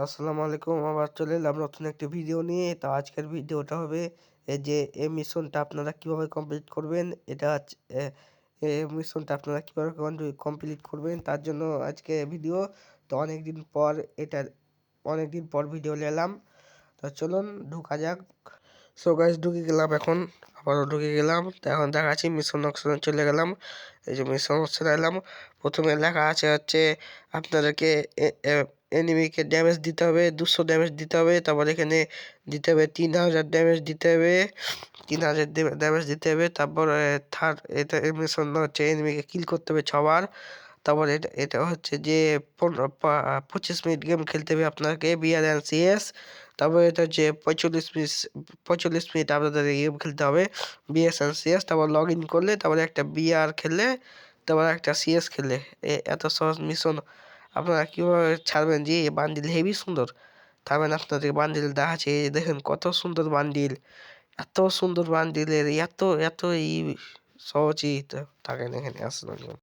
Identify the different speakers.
Speaker 1: আসসালামু আলাইকুম, আবার চলে এলাম নতুন একটি ভিডিও নিয়ে। তো আজকের ভিডিওটা হবে, এই যে এই মিশনটা আপনারা কীভাবে কমপ্লিট করবেন, এটা মিশনটা আপনারা কীভাবে কমপ্লিট করবেন, তার জন্য আজকে ভিডিও তো অনেক দিন পর এটা অনেক দিন পর ভিডিও নিলাম তো চলুন, ঢুকা যাক। সো গাইজ ঢুকে গেলাম এখন, আবারও ঢুকে গেলাম। তো এখন দেখাচ্ছি মিশন অপশনে চলে গেলাম। এই যে মিশন অপশনে এলাম। প্রথমে লেখা আছে হচ্ছে, আপনাদেরকে এনিমিকে ড্যামেজ দিতে হবে, দুশো ড্যামেজ দিতে হবে, তারপর এখানে দিতে হবে তিন হাজার ড্যামেজ দিতে হবে, তিন হাজার ড্যামেজ দিতে হবে, তারপর থার্ড এটা মিশন হচ্ছে এনিমিকে কিল করতে হবে ছবার, তারপর এটা এটা হচ্ছে যে পনেরো পঁচিশ মিনিট গেম খেলতে হবে আপনাকে বিআর এন সিএস তারপর এটা হচ্ছে পঁয়চল্লিশ মিনিট পঁয়চল্লিশ মিনিট আপনাদের গেম খেলতে হবে বিএস এন সিএস তারপর লগ ইন করলে, তারপরে একটা বিআর খেলে তারপর একটা সিএস খেলে এত সহজ মিশন আপনারা কীভাবে ছাড়বেন যে বান্ডিল হেভি সুন্দর? থাকবেন আপনাদের বান্ডিল দেখাচ্ছে দেখেন কত সুন্দর বান্ডিল, এত সুন্দর বান্ডিলের, এত এত এই সহজই থাকেন এখানে, আসলে